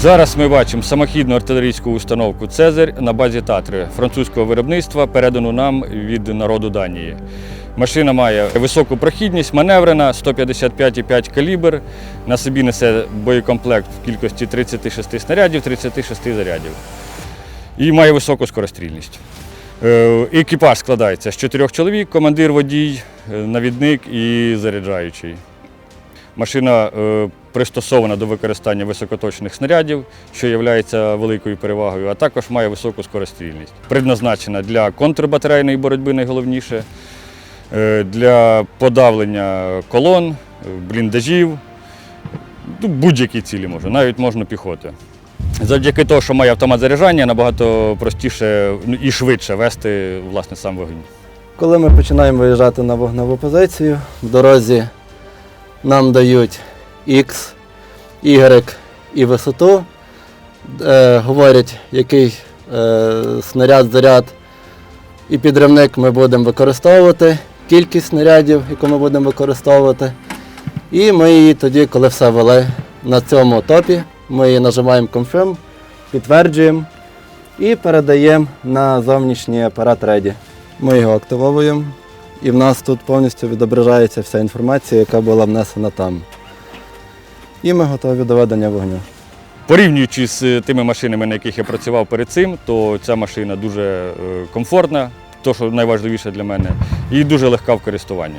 Зараз ми бачимо самохідну артилерійську установку Цезарь на базі Татри французького виробництва, передану нам від народу Данії. Машина має високу прохідність, маневрена, 155,5 калібр. На собі несе боєкомплект в кількості 36 снарядів, 36 зарядів. І має високу скорострільність. Е, Екіпаж складається з чотирьох чоловік: командир, водій, е, навідник і заряджаючий. Машина е, пристосована до використання високоточних снарядів, що є великою перевагою, а також має високу скорострільність. Предназначена для контрбатарейної боротьби найголовніше, е, для подавлення колон, бліндажів, ну, будь-які цілі можна, навіть можна піхоти. Завдяки того, що має автомат заряджання, набагато простіше ну, і швидше вести власне, сам вогонь. Коли ми починаємо виїжджати на вогневу позицію, в дорозі нам дають X, Y і висоту, е, говорять, який е, снаряд, заряд і підривник ми будемо використовувати, кількість снарядів, яку ми будемо використовувати. І ми її тоді, коли все вели на цьому топі, ми її нажимаємо Confirm, підтверджуємо і передаємо на зовнішній апарат Ready. Ми його активовуємо, і в нас тут повністю відображається вся інформація, яка була внесена там. І ми готові до ведення вогню. Порівнюючи з тими машинами, на яких я працював перед цим, то ця машина дуже е, комфортна, то що найважливіше для мене, і дуже легка в користуванні.